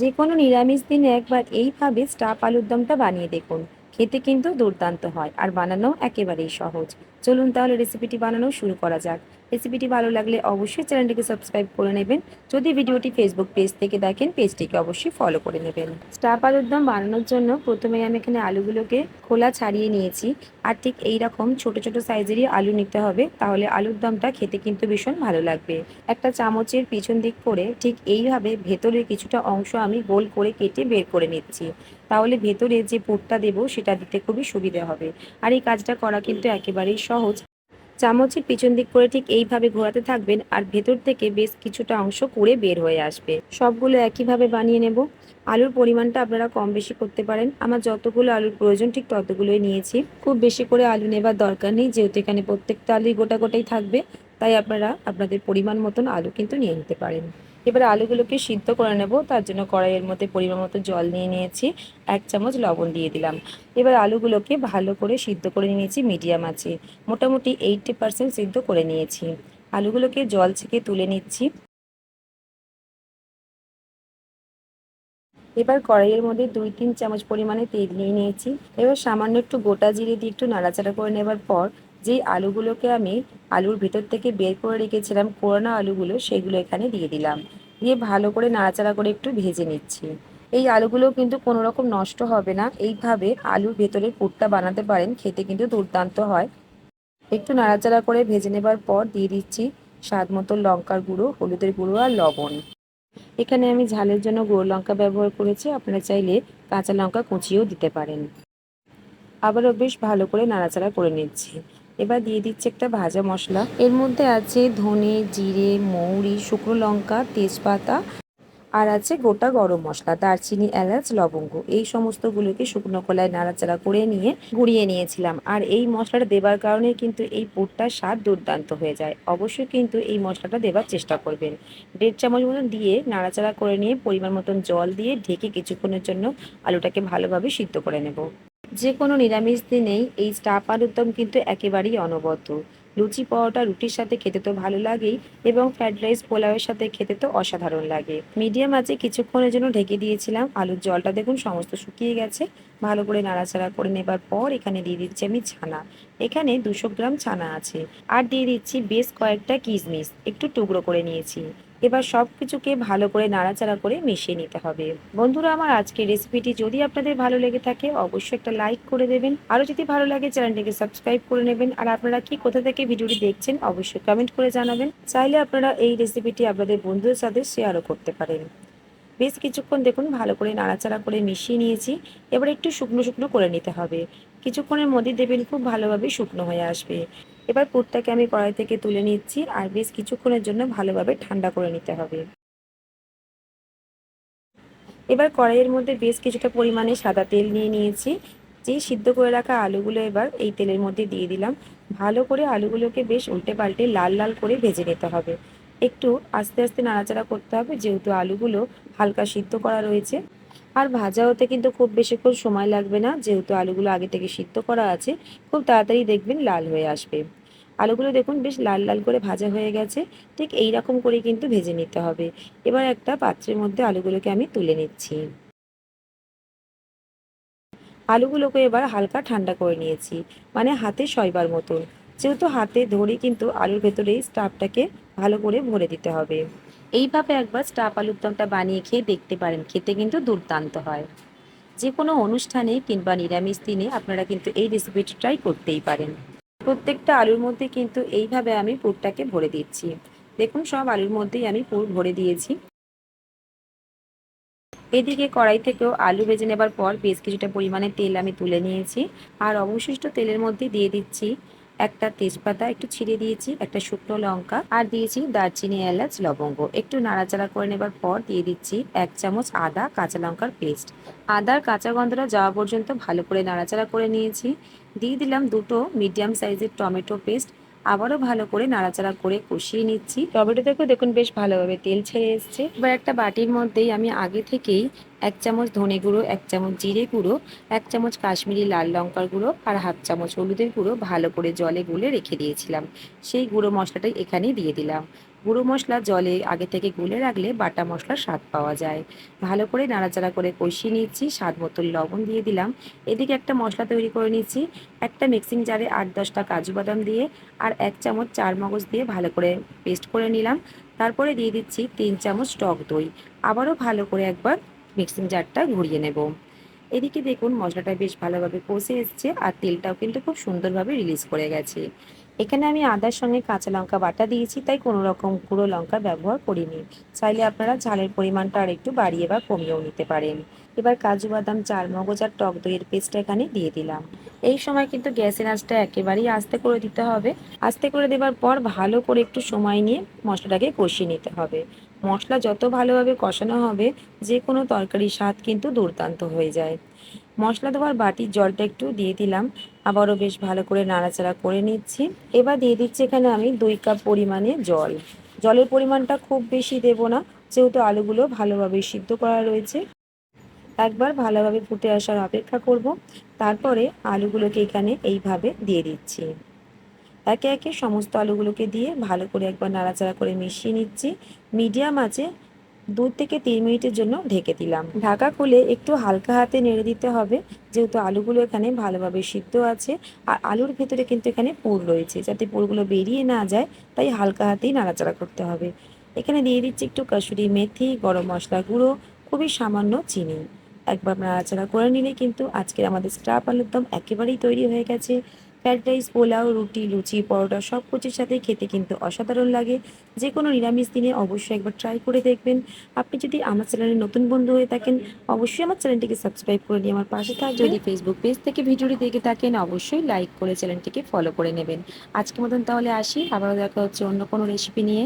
যে কোনো নিরামিষ দিনে একবার এইভাবে স্টাফ আলুর দমটা বানিয়ে দেখুন। খেতে কিন্তু দুর্দান্ত হয়, আর বানানো একেবারেই সহজ। চলুন তাহলে রেসিপিটি বানানো শুরু করা যাক। রেসিপিটি ভালো লাগলে অবশ্যই চ্যানেলটিকে সাবস্ক্রাইব করে নেবেন। যদি ভিডিওটি ফেসবুক পেজ থেকে দেখেন পেজটিকে অবশ্যই ফলো করে নেবেন। স্টাফ আলুর দম বানানোর জন্য প্রথমে আমি এখানে আলুগুলোকে খোলা ছাড়িয়ে নিয়েছি। আর ঠিক এই রকম ছোট ছোট সাইজেরই আলু নিতে হবে। তাহলে আলুর দমটা খেতে কিন্তু ভীষণ ভালো লাগবে। একটা চামচের পিছন দিক করে ঠিক এইভাবে ভেতরের কিছুটা অংশ আমি গোল করে কেটে বের করে নিচ্ছি। তাহলে ভেতরে যে পুরটা দেবো সেটা দিতে খুবই সুবিধা হবে। আর এই কাজটা করা কিন্তু একেবারেই সহজ। চামচের পিছন দিক করে ঠিক এইভাবে ঘোরাতে থাকবেন আর ভেতর থেকে বেশ কিছুটা অংশ করে বের হয়ে আসবে। সবগুলো একইভাবে বানিয়ে নেব। আলুর পরিমাণটা আপনারা কম বেশি করতে পারেন। আমার যতগুলো আলুর প্রয়োজন ঠিক ততগুলোই নিয়েছি। খুব বেশি করে আলু নেবার দরকার নেই, যেহেতু এখানে প্রত্যেকটা আলুই গোটা গোটাই থাকবে। তাই আপনারা আপনাদের পরিমাণ মতন আলু কিন্তু নিয়ে নিতে পারেন। এবার আলুগুলোকে সিদ্ধ করে নেব, তার জন্য কড়াইয়ের মধ্যে পরিমাণ মতো জল নিয়ে নিয়েছি, এক চামচ লবণ দিয়ে দিলাম। এবার আলুগুলোকে ভালো করে সিদ্ধ করে নিয়েছি, মিডিয়াম আছে মোটামুটি এইটটি পার্সেন্ট সিদ্ধ করে নিয়েছি। আলুগুলোকে জল ছেঁকে তুলে নিচ্ছি। এবার কড়াইয়ের মধ্যে দুই তিন চামচ পরিমাণে তেল নিয়ে নিয়েছি। এবার সামান্য একটু গোটা জিরে দিয়ে একটু নাড়াচাড়া করে নেবার পর, যেই আলুগুলোকে আমি আলুর ভিতর থেকে বের করে রেখেছিলাম, কোরানো আলুগুলো, সেগুলো এখানে দিয়ে দিলাম। দিয়ে ভালো করে নাড়াচাড়া করে একটু ভেজে নিচ্ছি। এই আলুগুলো কিন্তু কোনো রকম নষ্ট হবে না। এইভাবে আলুর ভেতরের পুরটা বানাতে পারেন, খেতে কিন্তু দুর্দান্ত হয়। একটু নাড়াচাড়া করে ভেজে নেবার পর দিয়ে দিচ্ছি স্বাদ মতো লঙ্কার গুঁড়ো, হলুদের গুঁড়ো আর লবণ। এখানে আমি ঝালের জন্য গুঁড়ো লঙ্কা ব্যবহার করেছি। আপনারা চাইলে কাঁচা লঙ্কা কুচিয়েও দিতে পারেন। আবারও বেশ ভালো করে নাড়াচাড়া করে নিচ্ছি। এবার দিয়ে দিচ্ছি একটা ভাজা মশলা। এর মধ্যে আছে ধনে, জিরে, মৌরি, শুকনো লঙ্কা, তেজপাতা আর আছে গোটা গরম মশলা, দারচিনি, এলাচ, লবঙ্গ। এই সমস্তগুলোকে শুকনো কলায় নাড়াচাড়া করে নিয়ে গুঁড়িয়ে নিয়েছিলাম। আর এই মশলাটা দেবার কারণে কিন্তু এই পুরটার স্বাদ দুর্দান্ত হয়ে যায়। অবশ্যই কিন্তু এই মশলাটা দেবার চেষ্টা করবেন। দেড় চামচ মতন দিয়ে নাড়াচাড়া করে নিয়ে পরিমাণ মতন জল দিয়ে ঢেকে কিছুক্ষণের জন্য আলুটাকে ভালোভাবে সিদ্ধ করে নেব। যে কোনো নিরামিষ দিনেই এই স্টাফ আলুর দম কিন্তু একেবারেই অনবদ্য। লুচি পরোটা, রুটির সাথে খেতে তো ভালো লাগেই এবং ফ্রাইড রাইস, পোলাওয়ের সাথে খেতে তো অসাধারণ লাগে। মিডিয়াম আছে কিছুক্ষণের জন্য ঢেকে দিয়েছিলাম আলুর জলটা। দেখুন, সমস্ত শুকিয়ে গেছে। ভালো করে নাড়াচাড়া করে নেবার পর এখানে দিয়ে দিচ্ছি আমি ছানা। এখানে দুশো গ্রাম ছানা আছে। আর দিয়ে দিচ্ছি বেশ কয়েকটা কিশমিশ। একটু টুকরো করে নিয়েছি। এবার সব কিছুকে ভালো করে নাড়াচাড়া করে মিশিয়ে নিতে হবে। বন্ধুরা, আমার আজকের রেসিপিটি যদি আপনাদের ভালো লেগে থাকে, অবশ্যই একটা লাইক করে দেবেন। আরও যদি ভালো লাগে, চ্যানেলটিকে সাবস্ক্রাইব করে নেবেন। আর আপনারা কি কোথা থেকে ভিডিওটি দেখছেন, অবশ্যই কমেন্ট করে জানাবেন। চাইলে আপনারা এই রেসিপিটি আপনাদের বন্ধুদের সাথে শেয়ারও করতে পারেন। বেশ কিছুক্ষণ দেখুন, ভালো করে নাড়াচাড়া করে মিশিয়ে নিয়েছি। এবার একটু শুকনো শুকনো করে নিতে হবে। কিছুক্ষণের মধ্যে দেবেন খুব ভালোভাবে শুকনো হয়ে আসবে। এবার পুরটাকে আমি কড়াই থেকে তুলে নিচ্ছি আর বেশ কিছুক্ষণের জন্য ভালোভাবে ঠান্ডা করে নিতে হবে। এবার কড়াইয়ের মধ্যে বেশ কিছুটা পরিমাণে সাদা তেল নিয়ে নিয়েছি। যে সিদ্ধ করে রাখা আলুগুলো এবার এই তেলের মধ্যে দিয়ে দিলাম। ভালো করে আলুগুলোকে বেশ উল্টে পাল্টে লাল লাল করে ভেজে নিতে হবে। একটু আস্তে আস্তে নাড়াচাড়া করতে হবে, যেহেতু আলুগুলো হালকা সিদ্ধ করা রয়েছে। আর ভাজা হতে কিন্তু খুব বেশিক্ষণ সময় লাগবে না, যেহেতু আলুগুলো আগে থেকে সিদ্ধ করা আছে, খুব তাড়াতাড়ি দেখবেন লাল হয়ে আসবে। আলুগুলো দেখুন বেশ লাল লাল করে ভাজা হয়ে গেছে, ঠিক এই রকম করে কিন্তু ভেজে নিতে হবে। এবার একটা পাত্রের মধ্যে আলুগুলোকে আমি তুলে নিচ্ছি। আলুগুলোকে এবার হালকা ঠান্ডা করে নিয়েছি মানে হাতে সয়বার মতন। যেহেতু হাতে ধরে কিন্তু আলুর ভেতরেই স্টাফটাকে ভালো করে ভরে দিতে হবে। এইভাবে একবার স্টাফ আলুর দমটা বানিয়ে খেয়ে দেখতে পারেন। খেতে কিন্তু দুর্দান্ত হয়। যে কোনো অনুষ্ঠানে কিংবা নিরামিষ দিনে আপনারা কিন্তু এই রেসিপিটি ট্রাই করতেই পারেন। প্রত্যেকটা আলুর মধ্যে কিন্তু এইভাবে আমি পুরটাকে ভরে দিচ্ছি। দেখুন, সব আলুর মধ্যেই আমি পুর ভরে দিয়েছি। এদিকে কড়াই থেকেও আলু ভেজে নেবার পর বেশ কিছুটা পরিমাণে তেল আমি তুলে নিয়েছি। আর অবশিষ্ট তেলের মধ্যে দিয়ে দিচ্ছি একটা তেজপাতা একটু ছিঁড়ে দিয়েছি, একটা শুকনো লঙ্কা, আর দিয়েছি দারচিনি, এলাচ, লবঙ্গ। একটু নাড়াচাড়া করে নেবার পর দিয়ে দিচ্ছি এক চামচ আদা কাঁচা লঙ্কার পেস্ট। আদার কাঁচা গন্ধটা যাওয়া পর্যন্ত ভালো করে নাড়াচাড়া করে নিয়েছি। দিয়ে দিলাম দুটো মিডিয়াম সাইজের টমেটো পেস্ট। আবারও ভালো করে নাড়াচাড়া করে কষিয়ে নিচ্ছি। টমেটো থেকেও দেখুন বেশ ভালোভাবে তেল ছেড়ে এসছে। এবার একটা বাটির মধ্যেই আমি আগে থেকেই এক চামচ ধনে গুঁড়ো এক চামচ জিরে গুঁড়ো এক চামচ কাশ্মীরি লাল লঙ্কার গুঁড়ো আর হাফ চামচ হলুদের গুঁড়ো ভালো করে জলে গুলে রেখে দিয়েছিলাম। সেই গুঁড়ো মশলাটাই এখানে দিয়ে দিলাম। গুঁড়ো মশলা জলে আগে থেকে গুলে রাখলে বাটা মশলার স্বাদ পাওয়া যায়। ভালো করে নাড়াচাড়া করে কষিয়ে নিচ্ছি স্বাদ মতো লবণ দিয়ে দিলাম। এদিকে একটা মশলা তৈরি করে নিচ্ছি একটা মিক্সিং জারে আট দশটা কাজু বাদাম দিয়ে আর এক চামচ চার মগজ দিয়ে ভালো করে পেস্ট করে নিলাম। তারপরে দিয়ে দিচ্ছি তিন চামচ টক দই। আবারও ভালো করে একবার মিক্সিং জারটা ঘুরিয়ে নেব। এদিকে দেখুন মশলাটা বেশ ভালোভাবে কষে এসছে আর তেলটাও কিন্তু খুব সুন্দরভাবে রিলিজ করে গেছে। এখানে আমি আদার সঙ্গে কাঁচা লঙ্কা বাটা দিয়েছি, তাই কোনো রকম গুঁড়ো লঙ্কা ব্যবহার করিনি। চাইলে আপনারা ঝালের পরিমাণটা আর একটু বাড়িয়ে বা কমিয়েও নিতে পারেন। এবার কাজু বাদাম চার মগজ আর টক দইয়ের পেস্টটা এখানে দিয়ে দিলাম। এই সময় কিন্তু গ্যাসের আঁচটা একেবারেই আস্তে করে দিতে হবে। আস্তে করে দেওয়ার পর ভালো করে একটু সময় নিয়ে মশলাটাকে কষিয়ে নিতে হবে। মশলা যত ভালোভাবে কষানো হবে যে কোনো তরকারির স্বাদ কিন্তু দুর্দান্ত হয়ে যায়। মশলা দেওয়ার বাটির জলটা একটু দিয়ে দিলাম। আবারও বেশ ভালো করে নাড়াচাড়া করে নিচ্ছি। এবার দিয়ে দিচ্ছি এখানে আমি দুই কাপ পরিমাণে জল। জলের পরিমাণটা খুব বেশি দেব না, যেহেতু আলুগুলো ভালোভাবে সিদ্ধ করা রয়েছে। একবার ভালোভাবে ফুটে আসার অপেক্ষা করব। তারপরে আলুগুলোকে এখানে এইভাবে দিয়ে দিচ্ছি। একে একে সমস্ত আলুগুলোকে দিয়ে ভালো করে একবার নাড়াচাড়া করে মিশিয়ে নিচ্ছি। মিডিয়াম আছে দু থেকে তিন মিনিটের জন্য ঢেকে দিলাম। ঢাকা খুলে একটু হালকা হাতে নেড়ে দিতে হবে, যেহেতু আলুগুলো এখানে ভালোভাবে সিদ্ধ আছে, আর আলুর ভেতরে কিন্তু এখানে পুর রয়েছে। যাতে পুরগুলো বেরিয়ে না যায়, তাই হালকা হাতেই নাড়াচাড়া করতে হবে। এখানে দিয়ে দিচ্ছি একটু কাসুরি মেথি, গরম মশলা গুঁড়ো, খুবই সামান্য চিনি। একবার নাড়াচাড়া করে নিলে কিন্তু আজকের আমাদের স্টাফ আলুর দম একেবারেই তৈরি হয়ে গেছে। ফ্রাইড রাইস, পোলাও, রুটি, লুচি, পরোটা সব কিছুর সাথে খেতে কিন্তু অসাধারণ লাগে। যে কোনো নিরামিষ দিনে অবশ্যই একবার ট্রাই করে দেখবেন। আপনি যদি আমার চ্যানেলে নতুন বন্ধু হয়ে থাকেন, অবশ্যই আমার চ্যানেলটিকে সাবস্ক্রাইব করে নিয়ে আমার পাশে থাকবেন। যদি ফেসবুক পেজ থেকে ভিডিওটি দেখে থাকেন, অবশ্যই লাইক করে চ্যানেলটিকে ফলো করে নেবেন। আজকের মতন তাহলে আসি। আবারও দেখা হচ্ছে অন্য কোনো রেসিপি নিয়ে।